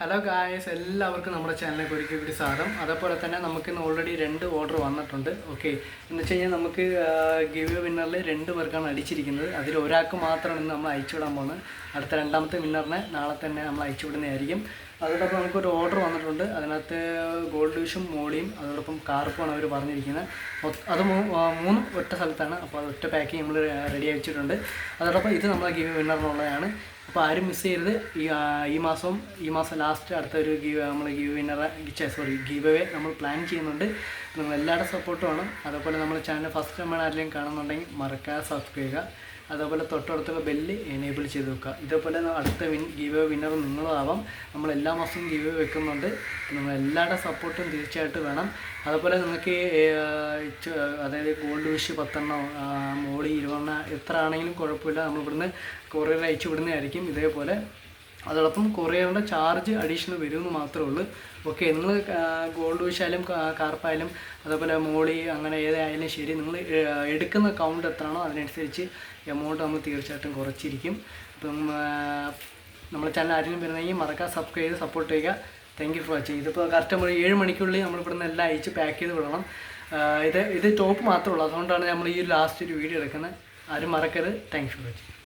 Hello guys എല്ലാവർക്കും നമ്മുടെ ചാനലിലേക്ക് ഒരിക്കൽ കൂടി സ്വാഗതം. അതേപോലെ തന്നെ നമുക്ക് ഇന്ന് ഓൾറെഡി രണ്ട് ഓർഡർ വന്നിട്ടുണ്ട്. ഓക്കെ എന്ന് വെച്ച് കഴിഞ്ഞാൽ നമുക്ക് ഗിവ് വിന്നറിൽ രണ്ട് പേർക്കാണ് അടിച്ചിരിക്കുന്നത്. അതിൽ ഒരാൾക്ക് മാത്രമാണ് ഇന്ന് നമ്മൾ അയച്ചു വിടാൻ പോകുന്നത്. അടുത്ത രണ്ടാമത്തെ വിന്നറിനെ നാളെ തന്നെ നമ്മൾ അയച്ചു വിടുന്നതായിരിക്കും. അതോടൊപ്പം നമുക്കൊരു ഓർഡർ വന്നിട്ടുണ്ട്. അതിനകത്ത് ഗോൾഡ് വിഷും മോളിയും അതോടൊപ്പം കാർപ്പുമാണ് അവർ പറഞ്ഞിരിക്കുന്നത്. അത് മൂന്ന് മൂന്നും ഒറ്റ സ്ഥലത്താണ്. അപ്പോൾ അത് ഒറ്റ പാക്കിങ് നമ്മൾ റെഡി അയച്ചിട്ടുണ്ട് അതോടൊപ്പം ഇത് നമ്മളെ ഗിവ് വിന്നറിനുള്ളതാണ് അപ്പോൾ ആരും മിസ് ചെയ്യരുത്. ഈ ഈ മാസം ഈ മാസം ലാസ്റ്റ് അടുത്ത ഒരു ഗീവ് നമ്മൾ ഗീവ് വിന്നറെ സോറി ഗീവ് അവേ നമ്മൾ പ്ലാൻ ചെയ്യുന്നുണ്ട്. നിങ്ങൾ എല്ലാവരുടെ സപ്പോർട്ടും വേണം അതേപോലെ നമ്മുടെ ചാനൽ ഫസ്റ്റ് നമ്മൾ ആരെങ്കിലും കാണുന്നുണ്ടെങ്കിൽ മറക്കാതെ സബ്സ്ക്രൈബ് ചെയ്യുക. അതേപോലെ തൊട്ടടുത്തുള്ള ബെല്ല് എനേബിൾ ചെയ്ത് വെക്കുക. ഇതേപോലെ അടുത്ത വിൻ ഗീവ് വിന്നർ നിങ്ങളാവാം നമ്മൾ എല്ലാ മാസവും ഗീവ് വെക്കുന്നുണ്ട്. നിങ്ങൾ എല്ലാവരുടെ സപ്പോർട്ടും തീർച്ചയായിട്ടും വേണം. അതുപോലെ നിങ്ങൾക്ക് അതായത് ഗോൾഡ് വിഷ് പത്തെണ്ണം മോളി ഇരുപതെണ്ണ എത്ര ആണെങ്കിലും കുഴപ്പമില്ല. നമ്മൾ ഇവിടുന്ന് കൊറിയർ അയച്ചു വിടുന്നതായിരിക്കും. ഇതേപോലെ അതോടൊപ്പം കൊറിയറിന്റെ ചാർജ് അഡീഷണൽ വരുമെന്ന് മാത്രമേ ഉള്ളൂ. ഓക്കെ നിങ്ങൾ ഗോൾഡ് വിഷായാലും കാർപ്പായാലും അതേപോലെ മോളി അങ്ങനെ ഏതായാലും ശരി നിങ്ങൾ എടുക്കുന്ന കൗണ്ട് എത്രയാണോ അതിനനുസരിച്ച് എമൗണ്ട് നമ്മൾ തീർച്ചയായിട്ടും കുറച്ചിരിക്കും. അപ്പം നമ്മുടെ ചാനൽ ആരെങ്കിലും വരുന്നെങ്കിൽ മറക്കാൻ സബ്സ്ക്രൈബ് ചെയ്ത് സപ്പോർട്ട് ചെയ്യുക. താങ്ക് യു ഫോർ വാച്ചിങ് ഇതിപ്പോൾ കറക്റ്റ് നമ്മൾ ഏഴ് മണിക്കുള്ളിൽ നമ്മൾ ഇവിടുന്ന് എല്ലാം അയച്ച് പാക്ക് ചെയ്ത് വിടണം. ഇത് ഇത് ടോപ്പ് മാത്രമേ ഉള്ളൂ. അതുകൊണ്ടാണ് നമ്മൾ ഈ ലാസ്റ്റ് ഒരു വീഡിയോ എടുക്കുന്നത്. ആരും മറക്കരുത്. Thank you for watching